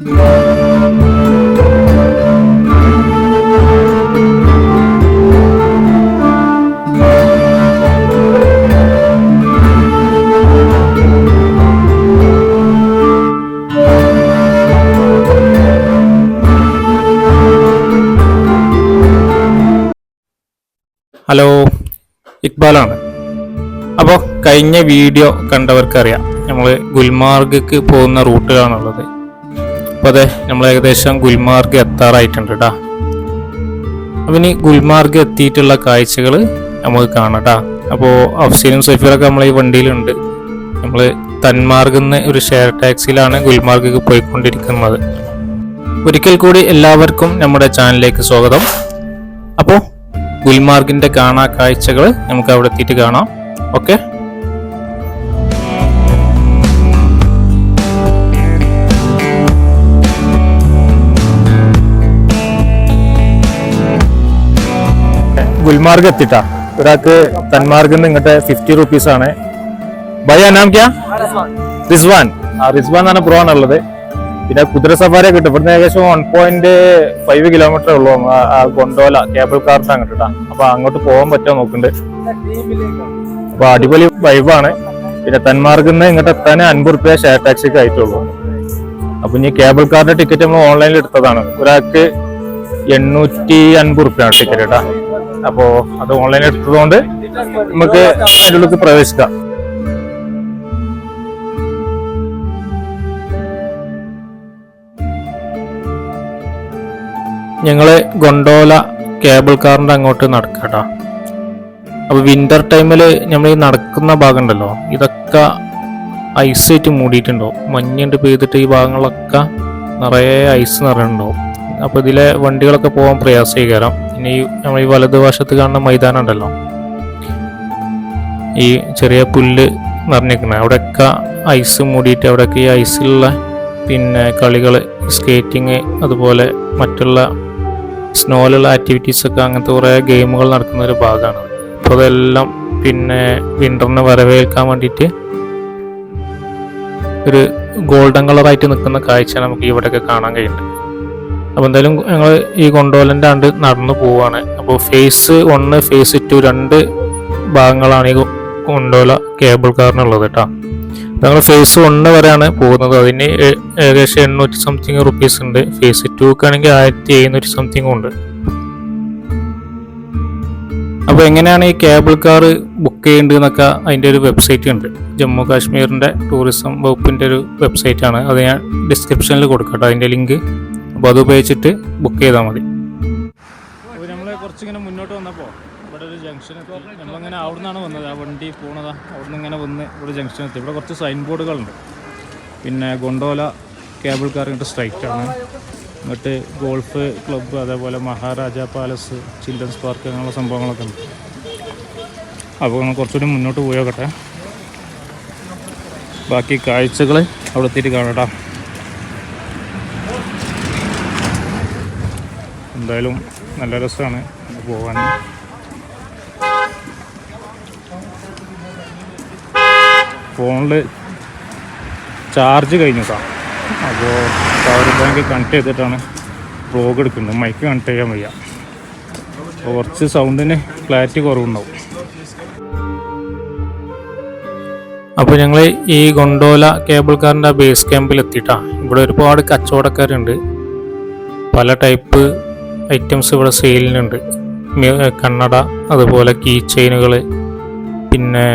Hello ഇക്ബാലാണ്. അപ്പോൾ കഴിഞ്ഞ video കണ്ടവർക്കറിയാം. നമ്മൾ ഗുൽമാർഗിക്ക് പോകുന്ന റൂട്ടിലാണുള്ളത്. അപ്പോൾ നമ്മൾ ഏകദേശം ഗുൽമാർഗ് എത്താറായിട്ടുണ്ട് കേട്ടാ അപ്പം ഇനി ഗുൽമാർഗ് എത്തിയിട്ടുള്ള കാഴ്ചകൾ നമുക്ക് കാണാം കേട്ടാ അപ്പോൾ അഫ്സീനും സഫീറൊക്കെ നമ്മൾ ഈ വണ്ടിയിലുണ്ട്. നമ്മൾ തന്മാർഗിൽ ഒരു ഷെയർ ടാക്സിയിലാണ് ഗുൽമാർഗ് പോയിക്കൊണ്ടിരിക്കുന്നത്. ഒരിക്കൽ കൂടി എല്ലാവർക്കും നമ്മുടെ ചാനലിലേക്ക് സ്വാഗതം. അപ്പോൾ ഗുൽമാർഗിന്റെ കാണാ കാഴ്ചകൾ നമുക്ക് അവിടെ എത്തിയിട്ട് കാണാം. ഓക്കെ? ഗുൽമാർഗ് എത്തിട്ടാ ഒരാൾക്ക് തന്മാർഗിൽ നിന്ന് ഇങ്ങോട്ട് ഫിഫ്റ്റി റുപ്പീസ് ആണ്. ഭയ നാം ക്യാ? റിസ്വാൻ. ആ റിസ്വാൻ എന്നാണ് ബ്രോ ആണുള്ളത് പിന്നെ കുതിര സഫാരി കിട്ടും. ഇവിടുന്ന് ഏകദേശം വൺ പോയിന്റ് ഫൈവ് കിലോമീറ്റർ ഉള്ളൂ. ഗൊണ്ടോല കേബിൾ കാറിന് അങ്ങോട്ട് അപ്പൊ അങ്ങോട്ട് പോകാൻ പറ്റുമോ നോക്കുന്നുണ്ട് അപ്പൊ അടിപൊളി വൈബാണ് പിന്നെ തന്മാർഗിൽ നിന്ന് ഇങ്ങോട്ട് എത്താൻ അൻപത് റുപ്യ ഷെയർ ടാക്സിക്ക് ആയിട്ടുള്ളൂ. അപ്പൊ ഇനി കേബിൾ കാറിന്റെ ടിക്കറ്റ് നമ്മൾ ഓൺലൈനിൽ എടുത്തതാണ്. ഒരാൾക്ക് എണ്ണൂറ്റി അൻപത് റുപ്യാണ് ടിക്കറ്റ് കേട്ടാ. അപ്പോ അത് ഓൺലൈൻ എടുത്തതുകൊണ്ട് നമുക്ക് അതിന്റെ ഉള്ളിൽ പ്രവേശിക്കാം. ഞങ്ങൾ ഗൊണ്ടോല കേബിൾ കാറിന്റെ അങ്ങോട്ട് നടക്കട്ടാ അപ്പോൾ വിന്റർ ടൈമിൽ നമ്മൾ ഈ നടക്കുന്ന ഭാഗം ഉണ്ടല്ലോ ഇതൊക്കെ ഐസ് ആയിട്ട് മൂടിയിട്ടുണ്ടോ മഞ്ഞുണ്ട് പെയ്തിട്ട് ഈ ഭാഗങ്ങളൊക്കെ നിറയെ ഐസ് നിറയുണ്ടാവും അപ്പോൾ ഇതിലെ വണ്ടികളൊക്കെ പോകാൻ പ്രയാസമായി കയറാം ഇനി ഈ നമ്മൾ ഈ വലതുവശത്ത് കാണുന്ന മൈതാനം ഉണ്ടല്ലോ ഈ ചെറിയ പുല്ല് നിറഞ്ഞിരിക്കുന്നത് അവിടെയൊക്കെ ഐസ് മൂടിയിട്ട് അവിടെയൊക്കെ ഈ ഐസിലുള്ള പിന്നെ കളികൾ സ്കേറ്റിങ് അതുപോലെ മറ്റുള്ള സ്നോയിലുള്ള ആക്ടിവിറ്റീസ് ഒക്കെ അങ്ങനത്തെ കുറേ ഗെയിമുകൾ നടക്കുന്ന ഒരു ഭാഗമാണ്. അപ്പോൾ അതെല്ലാം പിന്നെ വിന്ററിനെ വരവേൽക്കാൻ വേണ്ടിയിട്ട് ഒരു ഗോൾഡൻ കളറായിട്ട് നിൽക്കുന്ന കാഴ്ച നമുക്ക് ഇവിടെയൊക്കെ കാണാൻ കഴിയുന്നുണ്ട് അപ്പോൾ എന്തായാലും ഞങ്ങൾ ഈ കൊണ്ടോലന്റെ ആണ്ട് നടന്നു പോവാണ്. അപ്പോൾ ഫേസ് ഒന്ന് ഫേസ് ടു രണ്ട് ഭാഗങ്ങളാണ് ഈ കൊണ്ടോല കേബിൾ കാറിനുള്ളത് കേട്ടോ. ഞങ്ങൾ ഫേസ് ഒന്ന് വരെയാണ് പോകുന്നത്. അതിന് ഏകദേശം എണ്ണൂറ്റി സംതിങ് റുപ്പീസ് ഉണ്ട്. ഫേസ് ടൂക്ക് ആണെങ്കിൽ ആയിരത്തി എഴുന്നൂറ്റി സംതിങ് ഉണ്ട്. അപ്പോൾ എങ്ങനെയാണ് ഈ കേബിൾ കാർ ബുക്ക് ചെയ്യേണ്ടത് എന്നൊക്കെ അതിന്റെ ഒരു വെബ്സൈറ്റ് ഉണ്ട്. ജമ്മു കാശ്മീരിന്റെ ടൂറിസം വകുപ്പിന്റെ ഒരു വെബ്സൈറ്റ് ആണ്. അത് ഞാൻ ഡിസ്ക്രിപ്ഷനിൽ കൊടുക്കട്ടോ അതിന്റെ ലിങ്ക് അപ്പോൾ അത് ഉപയോഗിച്ചിട്ട് ബുക്ക് ചെയ്താൽ മതി. കുറച്ചിങ്ങനെ മുന്നോട്ട് വന്നപ്പോൾ ഇവിടെ ഒരു ജംഗ്ഷൻ എത്തി. അവിടെ നിന്നാണ് വന്നത്. ആ വണ്ടി പോണതാ. അവിടെ നിന്ന് ഇങ്ങനെ വന്ന് ഇവിടെ ജംഗ്ഷൻ എത്തി. ഇവിടെ കുറച്ച് സൈൻ ബോർഡുകളുണ്ട് പിന്നെ ഗൊണ്ടോല കേബിൾ കാർ ഇങ്ങോട്ട് ആണ്. എന്നിട്ട് ഗോൾഫ് ക്ലബ്ബ് അതേപോലെ മഹാരാജ പാലസ് ചിൽഡ്രൻസ് പാർക്ക് അങ്ങനെയുള്ള സംഭവങ്ങളൊക്കെ ഉണ്ട്. അപ്പോൾ നമ്മൾ കുറച്ചുകൂടി മുന്നോട്ട് പോയോക്കട്ടെ. ബാക്കി കാഴ്ചകൾ അവിടെ എത്തിയിട്ട് കാണട്ടാ എന്തായാലും നല്ല രസമാണ് പോകാൻ. ഫോണിൽ ചാർജ് കഴിഞ്ഞതാ അപ്പോൾ പവർ ബാങ്ക് കണക്ട് ചെയ്തിട്ടാണ് ബ്ലോഗ് എടുക്കുന്നത്. മൈക്ക് കണക്ട് ചെയ്യാൻ വയ്യ. അപ്പോൾ കുറച്ച് സൗണ്ടിന് ക്ലാരിറ്റി കുറവുണ്ടാവും. അപ്പോൾ ഞങ്ങൾ ഈ ഗൊണ്ടോല കേബിൾ കാറിന്റെ ബേസ് ക്യാമ്പിൽ എത്തിയിട്ടാ. ഇവിടെ ഒരുപാട് കച്ചവടക്കാരുണ്ട്. പല ടൈപ്പ് ഐറ്റംസ് ഇവിടെ സെയിലിനുണ്ട് കണ്ണട അതുപോലെ കീ ചെയിനുകൾ പിന്നെ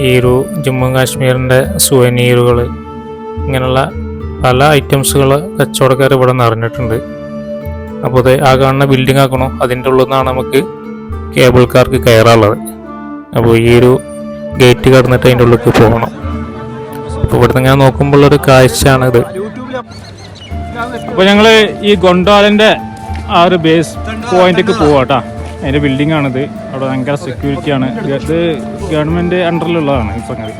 ഈ ഒരു ജമ്മു കാശ്മീരിന്റെ സുവനീറുകൾ ഇങ്ങനെയുള്ള പല ഐറ്റംസുകൾ കച്ചവടക്കാർ ഇവിടെ അറിഞ്ഞിട്ടുണ്ട് അപ്പോൾ അത് ആ കാണുന്ന ബിൽഡിംഗ് ആക്കണോ? അതിന്റെ ഉള്ളിൽ നിന്നാണ് നമുക്ക് കേബിൾ കാർക്ക് കയറാനുള്ളത്. അപ്പോൾ ഈ ഒരു ഗേറ്റ് കടന്നിട്ട് അതിന്റെ ഉള്ളിലേക്ക് പോകണം. അപ്പോൾ ഇവിടുന്ന് ഞാൻ നോക്കുമ്പോഴുള്ളൊരു കാഴ്ചയാണിത്. അപ്പോൾ ഞങ്ങൾ ഈ ഗൊണ്ടാലിന്റെ ആ ഒരു ബേസ് പോയിന്റേക്ക് പോവാ കേട്ടാ അതിന്റെ ബിൽഡിംഗ് ആണിത്. അവിടെ ഭയങ്കര സെക്യൂരിറ്റി ആണ്. ഇത് ഗവൺമെന്റ് അണ്ടറിലുള്ളതാണ് ഈ സംഗതി.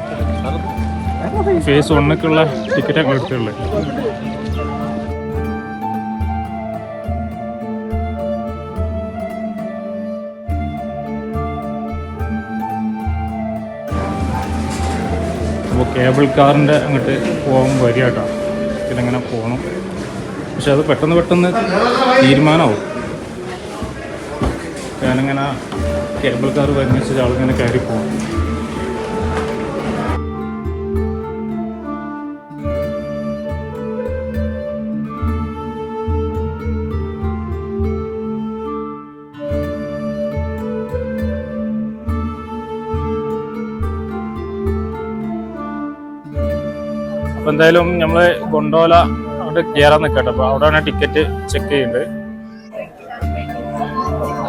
ഫേസ് വണ്ണൊക്കെയുള്ള ടിക്കറ്റ് ഒക്കെ എടുത്തുള്ളത് കേബിൾ കാറിന്റെ അങ്ങോട്ട് പോകാൻ വരിക കേട്ടോ ഇതിലെങ്ങനെ പോകണം പക്ഷെ അത് പെട്ടെന്ന് പെട്ടെന്ന് തീരുമാനമാവും. ഞാനിങ്ങനെ കേബിൾ കാർ വരുന്ന ആളിങ്ങനെ കയറി പോകും അപ്പൊ എന്തായാലും നമ്മൾ കൊണ്ടോല അവിടെ കയറാൻ നിൽക്കട്ടെ. അവിടെ അവിടെയാണ് ടിക്കറ്റ് ചെക്ക് ചെയ്യുന്നുണ്ട്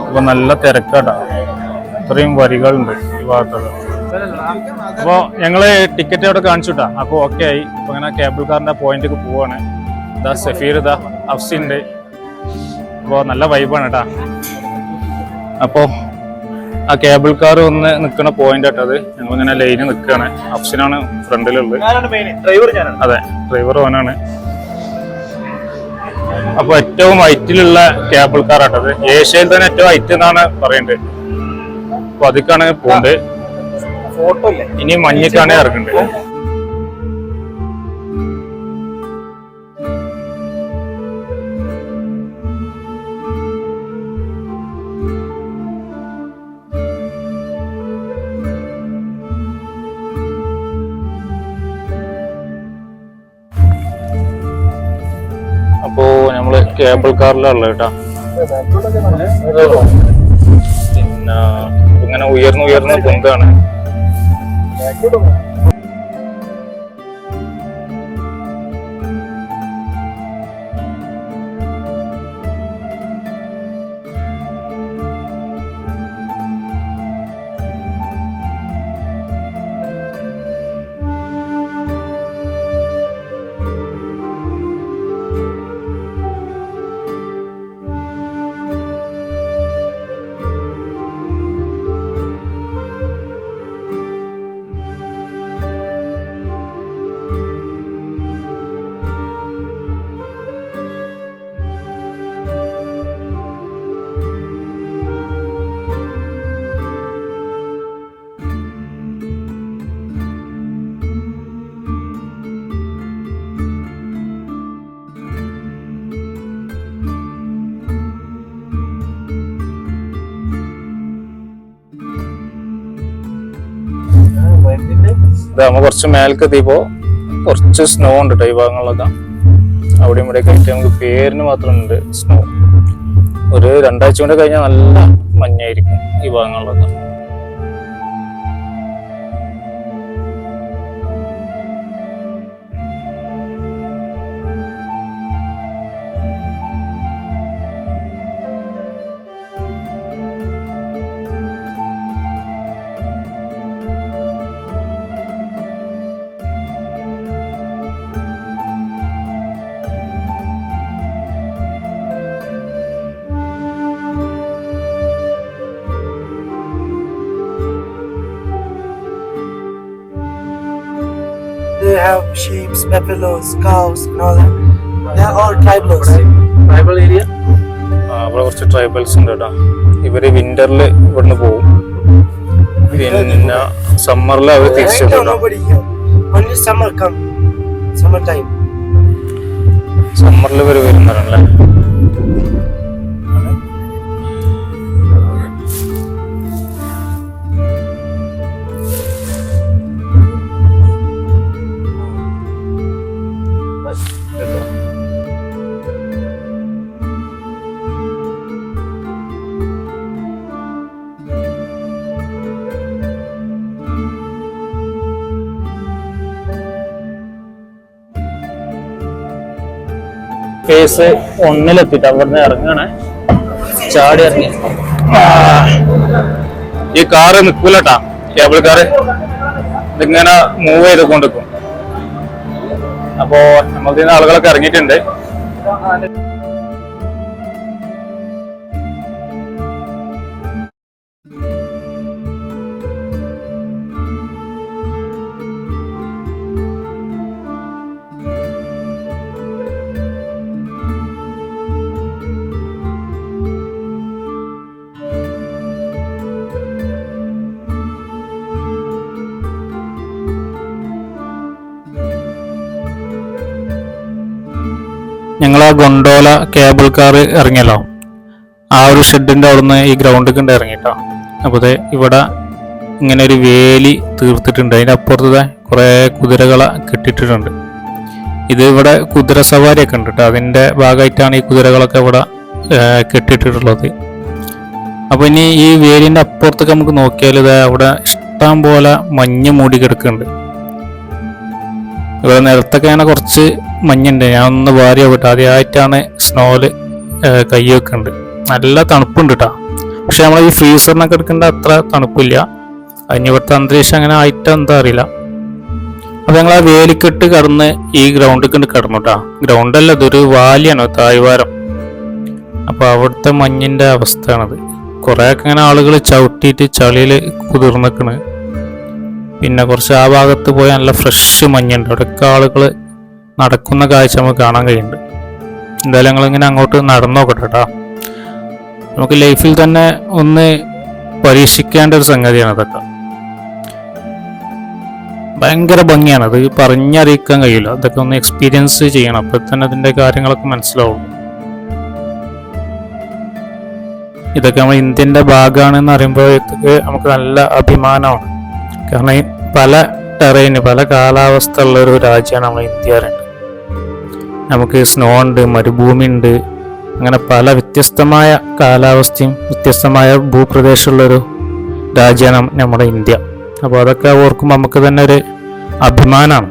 അപ്പോൾ നല്ല തിരക്കാട്ടാ. ഇത്രയും വരികളുണ്ട് ഈ ഭാഗത്തുള്ള. അപ്പോൾ ഞങ്ങൾ ടിക്കറ്റ് അവിടെ കാണിച്ചുട്ടാ. അപ്പോൾ ഓക്കെ ആയി. അപ്പോൾ അങ്ങനെ കേബിൾ കാറിന്റെ പോയിന്റിലേക്ക് പോവാണ്. ഇതാ സഫീർ ഇതാ അഫ്സിണ്ട്. അപ്പോൾ നല്ല വൈബാണ് കേട്ടാ അപ്പോൾ ആ കേബിൾ കാർ ഒന്ന് നിൽക്കുന്ന പോയിന്റ് ആട്ടത് ഞങ്ങൾ ഇങ്ങനെ ലൈന് നിൽക്കുകയാണ് അഫ്സിനാണ് ഫ്രണ്ടിലുള്ളത് അതെ ഡ്രൈവർ ഓനാണ്. അപ്പൊ ഏറ്റവും ഹൈറ്റിലുള്ള കേബിൾ കാർ ആട്ടത് ഏഷ്യയിൽ തന്നെ ഏറ്റവും ഹൈറ്റ് എന്നാണ് പറയുന്നത് അപ്പൊ അതിക്കാണ് പോണ്ട്. ഇനി മഞ്ഞക്കാണെങ്കിൽ ഇറങ്ങുന്നത് കേബിൾ കാറിലുള്ള കേട്ടാ. പിന്നെ ഇങ്ങനെ ഉയർന്നു ഉയർന്ന് പൊന്താണ് ഇത് നമ്മ കുറച്ച് മേലേക്ക് എത്തിയപ്പോ കുറച്ച് സ്നോ ഉണ്ട് കേട്ടോ ഈ ഭാഗങ്ങളിലൊക്കെ. അവിടെ ഇവിടെ ആയിട്ട് നമുക്ക് പേരിന് മാത്രം ഉണ്ട് സ്നോ ഒരു രണ്ടാഴ്ച കൊണ്ട് കഴിഞ്ഞാൽ നല്ല മഞ്ഞായിരിക്കും ഈ ഭാഗങ്ങളിലൊക്കെ. Have sheep, buffaloes, cows, and all that. They're all tribals. Area ആ, അവിടെ കുറച്ച് ട്രൈബൽസ് ഉണ്ട് കേട്ടോ ഇവർ വിന്ററിൽ ഇവിടുന്ന് പോകും പിന്നെ സമ്മറിൽ അവർ തിരിച്ചു. Only summer come. Summertime. സമ്മറിൽ ഇവർ വരുന്നവരല്ലേ ഫേസ് ഒന്നിലെത്തിട്ട് അവിടുന്ന് ഇറങ്ങണേ. ചാടി ഇറങ്ങി. ഈ കാറ് നിക്കൂലട്ടാ. കേബിൾ കാറ് ഇതിങ്ങനെ മൂവ് ചെയ്ത് കൊണ്ടിരിക്കും അപ്പോ നമ്മൾ ആളുകളൊക്കെ ഇറങ്ങിയിട്ടുണ്ട്. ഞങ്ങൾ ആ ഗൊണ്ടോല കേബിൾ കാർ ഇറങ്ങിയല്ലോ. ആ ഒരു ഷെഡിന്റെ അവിടുന്ന് ഈ ഗ്രൗണ്ട് കണ്ട് ഇറങ്ങിയിട്ടോ അപ്പോൾ ഇതേ ഇവിടെ ഇങ്ങനെ ഒരു വേലി തീർത്തിട്ടുണ്ട്. അതിന്റെ അപ്പുറത്ത് കുറേ കുതിരകളെ കെട്ടിയിട്ടിട്ടുണ്ട്. ഇത് ഇവിടെ കുതിര സവാരിയൊക്കെ ഉണ്ട് കേട്ടോ അതിന്റെ ഭാഗമായിട്ടാണ് ഈ കുതിരകളൊക്കെ ഇവിടെ കെട്ടിയിട്ടിട്ടുള്ളത് അപ്പോൾ ഇനി ഈ വേലിന്റെ അപ്പുറത്തൊക്കെ നമുക്ക് നോക്കിയാൽ ഇത് അവിടെ ഇഷ്ടം പോലെ മഞ്ഞ് മൂടി കിടക്കുന്നുണ്ട്. ഇവിടെ നിലത്തൊക്കെ അങ്ങനെ കുറച്ച് മഞ്ഞുണ്ട്. ഞാൻ ഒന്ന് വാരി നോക്കട്ടെ ആദ്യമായിട്ടാണ് സ്നോൽ കൈ വെക്കുന്നുണ്ട് നല്ല തണുപ്പുണ്ട് കേട്ടോ പക്ഷെ നമ്മൾ ഈ ഫ്രീസറിനൊക്കെ എടുക്കേണ്ട അത്ര തണുപ്പില്ല. അതിന് ഇവിടുത്തെ അന്തരീക്ഷം അങ്ങനെ ആയിട്ട് എന്താ അറിയില്ല. അപ്പം ഞങ്ങൾ ആ വേലിക്കെട്ട് കടന്ന് ഈ ഗ്രൗണ്ടിൽ കൊണ്ട് കടന്നു കേട്ടോ ഗ്രൗണ്ടല്ല ഇതൊരു വാലിയാണ് തായ്വാരം അപ്പോൾ അവിടുത്തെ മഞ്ഞിന്റെ അവസ്ഥയാണത്. കുറേയൊക്കെ ഇങ്ങനെ ആളുകൾ ചവിട്ടിയിട്ട് ചളിയിൽ കുതിർന്നിക്കണ്. പിന്നെ കുറച്ച് ആ ഭാഗത്ത് പോയി നല്ല ഫ്രഷ് മഞ്ഞുണ്ട്. അവിടെയൊക്കെ ആളുകൾ നടക്കുന്ന കാഴ്ച നമുക്ക് കാണാൻ കഴിയുന്നുണ്ട്. എന്തായാലും ഞങ്ങളിങ്ങനെ അങ്ങോട്ട് നടന്നു നോക്കട്ടെ കേട്ടോ നമുക്ക് ലൈഫിൽ തന്നെ ഒന്ന് പരീക്ഷിക്കേണ്ട ഒരു സംഗതിയാണ് അതൊക്കെ. ഭയങ്കര ഭംഗിയാണ്. അത് പറഞ്ഞറിയിക്കാൻ കഴിയില്ല. അതൊക്കെ ഒന്ന് എക്സ്പീരിയൻസ് ചെയ്യണം. അപ്പോൾ തന്നെ അതിന്റെ കാര്യങ്ങളൊക്കെ മനസ്സിലാവും. ഇതൊക്കെ നമ്മൾ ഇന്ത്യന്റെ ഭാഗമാണെന്ന് അറിയുമ്പോഴത്തേക്ക് നമുക്ക് നല്ല അഭിമാനമാണ്. കാരണം പല ടെറൈന് പല കാലാവസ്ഥ ഉള്ള ഒരു രാജ്യമാണ് നമ്മൾ ഇന്ത്യ നമുക്ക് സ്നോ ഉണ്ട് മരുഭൂമി ഉണ്ട്. അങ്ങനെ പല വ്യത്യസ്തമായ കാലാവസ്ഥയും വ്യത്യസ്തമായ ഭൂപ്രദേശമുള്ളൊരു രാജ്യമാണ് നമ്മുടെ ഇന്ത്യ. അപ്പോൾ അതൊക്കെ ഓർക്കുമ്പോൾ നമുക്ക് തന്നെ ഒരു അഭിമാനമാണ്.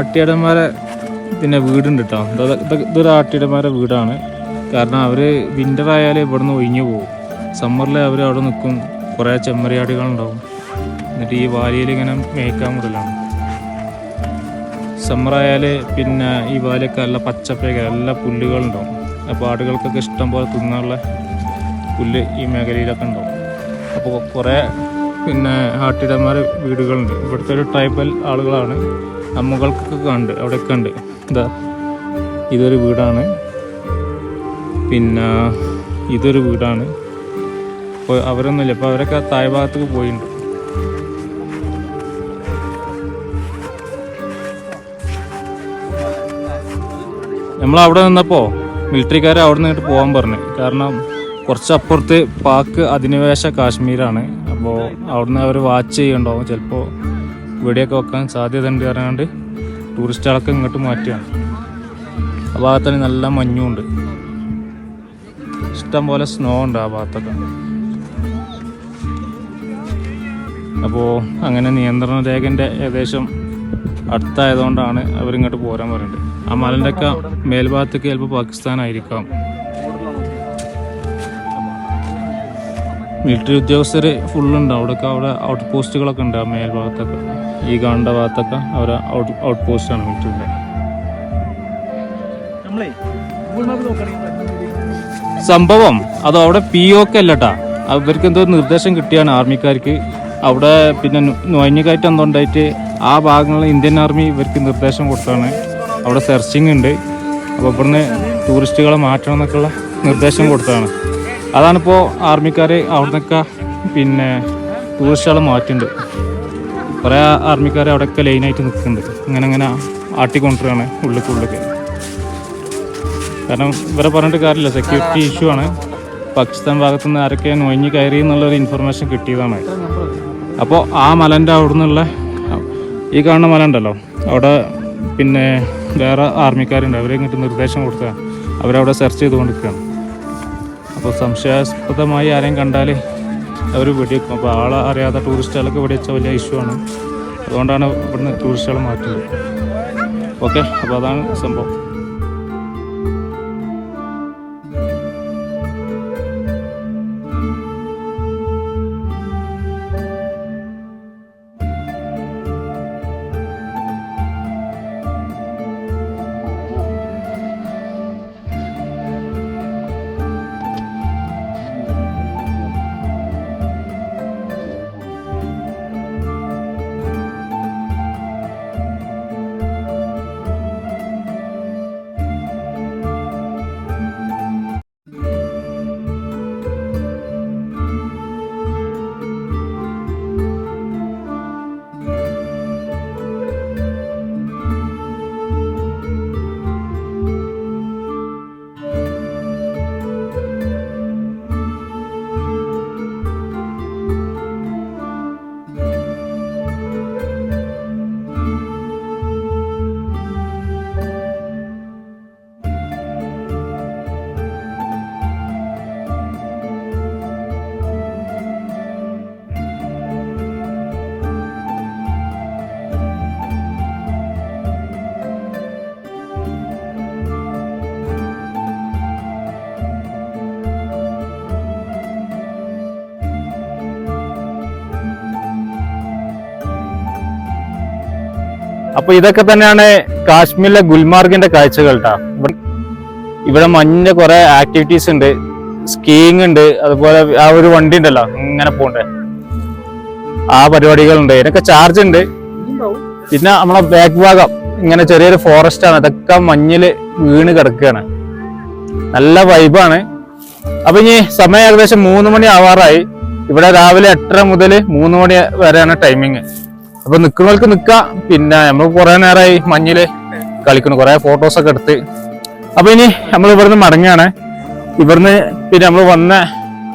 ആട്ടിയടന്മാരെ പിന്നെ വീടുണ്ട് കേട്ടോ ഇത് ഇത് ഇതൊരു ആട്ടിയടന്മാരെ വീടാണ്. കാരണം അവർ വിന്റർ ആയാൽ ഇവിടുന്ന് ഒഴിഞ്ഞു പോകും സമ്മറിൽ അവർ അവിടെ നിൽക്കും കുറേ ചെമ്മരിയാടുകളുണ്ടാവും. എന്നിട്ട് ഈ വാലിയിൽ ഇങ്ങനെ മേയ്ക്കാൻ വിടലാണ്. സമ്മറായാൽ പിന്നെ ഈ വാലിയൊക്കെ നല്ല പച്ചപ്പേക്ക നല്ല പുല്ലുകളുണ്ടാവും. അപ്പോൾ ആടുകൾക്കൊക്കെ ഇഷ്ടം പോലെ തിന്നാനുള്ള പുല്ല് ഈ മേഖലയിലൊക്കെ ഉണ്ടാവും. അപ്പോൾ കുറേ പിന്നെ ആട്ടിടന്മാർ വീടുകളുണ്ട്. ഇവിടുത്തെ ഒരു ട്രൈബൽ ആളുകളാണ്. അമ്മകൾക്കൊക്കെ കണ്ട് അവിടെയൊക്കെ ഉണ്ട് ഇതാ ഇതൊരു വീടാണ്. പിന്നെ ഇതൊരു വീടാണ്. അപ്പോൾ അവരൊന്നുമില്ല അപ്പോൾ അവരൊക്കെ തായ് ഭാഗത്തേക്ക് പോയിട്ടുണ്ട് നമ്മൾ അവിടെ നിന്നപ്പോൾ മിലിറ്ററിക്കാർ അവിടെ നിന്നിട്ട് പോകാൻ പറഞ്ഞു. കാരണം കുറച്ചപ്പുറത്ത് പാക്ക് അധിനിവേശ കാശ്മീരാണ്. അപ്പോൾ അവിടുന്ന് അവർ വാച്ച് ചെയ്യുന്നുണ്ടാവും. ചിലപ്പോൾ വെടിയൊക്കെ വെക്കാൻ സാധ്യത ഉണ്ട് പറഞ്ഞാണ്ട് ടൂറിസ്റ്റുകളൊക്കെ ഇങ്ങോട്ട് മാറ്റുകയാണ്. ആ ഭാഗത്തിന് നല്ല മഞ്ഞുണ്ട് ഇഷ്ടം പോലെ സ്നോ ഉണ്ട് ആ ഭാഗത്തൊക്കെ. അപ്പോൾ അങ്ങനെ നിയന്ത്രണ രേഖന്റെ ഏകദേശം അടുത്തായതുകൊണ്ടാണ് അവരിങ്ങോട്ട് പോരാൻ പറയുന്നത്. ആ മലന്റെ ഒക്കെ മേൽഭാഗത്തേക്ക് ചിലപ്പോൾ പാകിസ്ഥാനായിരിക്കാം. മിലിറ്ററി ഉദ്യോഗസ്ഥർ ഫുള്ളുണ്ട് അവിടെയൊക്കെ അവിടെ ഔട്ട് പോസ്റ്റുകളൊക്കെ ഉണ്ട് ആ മേൽഭാഗത്തൊക്കെ. ഈ കാണേണ്ട ഭാഗത്തൊക്കെ അവരെ ഔട്ട് ഔട്ട് പോസ്റ്റാണ് മിലിറ്ററിന്റെ നോക്കുകയാണെങ്കിൽ സംഭവം അത് അവിടെ പി ഒക്കെ അല്ലട്ടാ. അവർക്ക് എന്തോ നിർദ്ദേശം കിട്ടിയാണ് ആർമിക്കാർക്ക്. അവിടെ പിന്നെ നുഴഞ്ഞുകയറ്റം എന്തോ ഉണ്ടായിട്ട് ആ ഭാഗങ്ങളിൽ ഇന്ത്യൻ ആർമി ഇവർക്ക് നിർദ്ദേശം കൊടുത്താണ്. അവിടെ സെർച്ചിങ് ഉണ്ട്. അപ്പോൾ ഇവിടുന്ന് ടൂറിസ്റ്റുകളെ മാറ്റണം എന്നൊക്കെയുള്ള നിർദ്ദേശം കൊടുത്തതാണ് അതാണിപ്പോൾ ആർമിക്കാർ അവിടുന്നൊക്കെ പിന്നെ ടൂറിസ്റ്റുകളെ മാറ്റുന്നുണ്ട് കുറേ ആർമിക്കാർ അവിടെയൊക്കെ ലൈനായിട്ട് നിൽക്കുന്നുണ്ട് ഇങ്ങനെ ഇങ്ങനെ ആട്ടിക്കൊണ്ടിരിക്കുകയാണ് ഉള്ളിലേക്ക് ഉള്ളിലേക്ക് കാരണം ഇവരെ പറഞ്ഞിട്ട് കാര്യമില്ല സെക്യൂരിറ്റി ഇഷ്യൂ ആണ്. പാകിസ്ഥാൻ ഭാഗത്തു നിന്ന് ആരൊക്കെ നൊഴിഞ്ഞ് കയറി എന്നുള്ളൊരു ഇൻഫർമേഷൻ കിട്ടിയതാണ്. അപ്പോൾ ആ മലന്റെ അവിടെ നിന്നുള്ള ഈ കാണുന്ന മല ഉണ്ടല്ലോ അവിടെ പിന്നെ വേറെ ആർമിക്കാരുണ്ട്. അവരെ ഇങ്ങോട്ട് നിർദ്ദേശം കൊടുക്കുക അവരവിടെ സെർച്ച് ചെയ്തുകൊണ്ടിരിക്കുകയാണ് അപ്പോൾ സംശയാസ്പദമായി ആരെയും കണ്ടാലേ അവർ വെടിവെക്കും. അപ്പോൾ ആളെ അറിയാത്ത ടൂറിസ്റ്റുകളൊക്കെ വെടിവെച്ച വലിയ ഇഷ്യൂ ആണ്. അതുകൊണ്ടാണ് ഇവിടുന്ന് ടൂറിസ്റ്റുകൾ മാറ്റുന്നത്. ഓക്കെ അപ്പോൾ അതാണ് സംഭവം. അപ്പൊ ഇതൊക്കെ തന്നെയാണ് കാശ്മീരിലെ ഗുൽമാർഗിന്റെ കാഴ്ചകൾ കേട്ടോ ഇവിടെ- മഞ്ഞ കുറെ ആക്ടിവിറ്റീസ് ഉണ്ട്. സ്കീയിങ് ഉണ്ട്. അതുപോലെ ആ ഒരു വണ്ടി ഉണ്ടല്ലോ ഇങ്ങനെ പോണ്ടേ. ആ പരിപാടികളുണ്ട്. ഇതിനൊക്കെ ചാർജ് ഉണ്ട്. പിന്നെ നമ്മളെ ബാക്ക് ഭാഗം ഇങ്ങനെ ചെറിയൊരു ഫോറസ്റ്റ് ആണ്. ഇതൊക്കെ മഞ്ഞിൽ വീണ് കിടക്കുകയാണ്. നല്ല വൈബാണ് അപ്പൊ ഇനി സമയം ഏകദേശം മൂന്ന് മണി ആവാറായി. ഇവിടെ രാവിലെ എട്ടര മുതൽ മൂന്ന് മണി വരെയാണ് ടൈമിങ് അപ്പൊ നിൽക്കുന്നവർക്ക് നിക്ക. പിന്നെ നമ്മൾ കുറെ നേരമായി മഞ്ഞിൽ കളിക്കുന്നു. കുറെ ഫോട്ടോസ് ഒക്കെ എടുത്ത്. അപ്പൊ ഇനി നമ്മൾ ഇവിടുന്ന് മടങ്ങുകയാണ് ഇവിടുന്ന് പിന്നെ നമ്മൾ വന്ന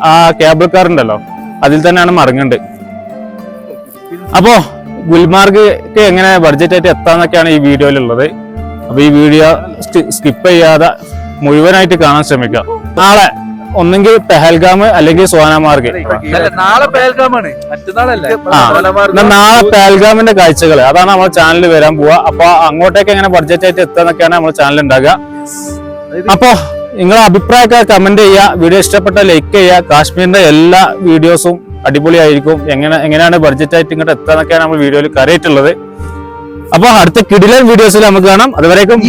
ആ കേബിൾ കാർ ഉണ്ടല്ലോ അതിൽ തന്നെയാണ് മടങ്ങേണ്ടത്. അപ്പോ ഗുൽമാർഗ് എങ്ങനെ ബഡ്ജറ്റ് ആയിട്ട് എത്താന്നൊക്കെയാണ് ഈ വീഡിയോയിലുള്ളത്. അപ്പൊ ഈ വീഡിയോ സ്കിപ്പ് ചെയ്യാതെ മുഴുവനായിട്ട് കാണാൻ ശ്രമിക്കുക. നാളെ ഒന്നെങ്കിൽ പെഹൽഗാം അല്ലെങ്കിൽ സോനാമാർഗ് നാളെ നാളെ പെഹൽഗാമിന്റെ കാഴ്ചകൾ അതാണ് നമ്മുടെ ചാനലിൽ വരാൻ പോവുക അപ്പൊ അങ്ങോട്ടേക്ക് എങ്ങനെ ബഡ്ജറ്റ് ആയിട്ട് എത്തുന്നൊക്കെയാണ് നമ്മുടെ ചാനൽ ഉണ്ടാകുക. അപ്പോ നിങ്ങളെ അഭിപ്രായമൊക്കെ കമന്റ് ചെയ്യുക. വീഡിയോ ഇഷ്ടപ്പെട്ട ലൈക്ക് ചെയ്യുക. കാശ്മീരിന്റെ എല്ലാ വീഡിയോസും അടിപൊളിയായിരിക്കും. എങ്ങനെ എങ്ങനെയാണ് ബഡ്ജറ്റ് ആയിട്ട് ഇങ്ങോട്ട് എത്താന്നൊക്കെയാണ് നമ്മൾ വീഡിയോയിൽ കറിയിട്ടുള്ളത് അപ്പൊ അടുത്ത കിടിലൻ വീഡിയോസിൽ നമുക്ക് കാണാം. അതുവരേക്കും.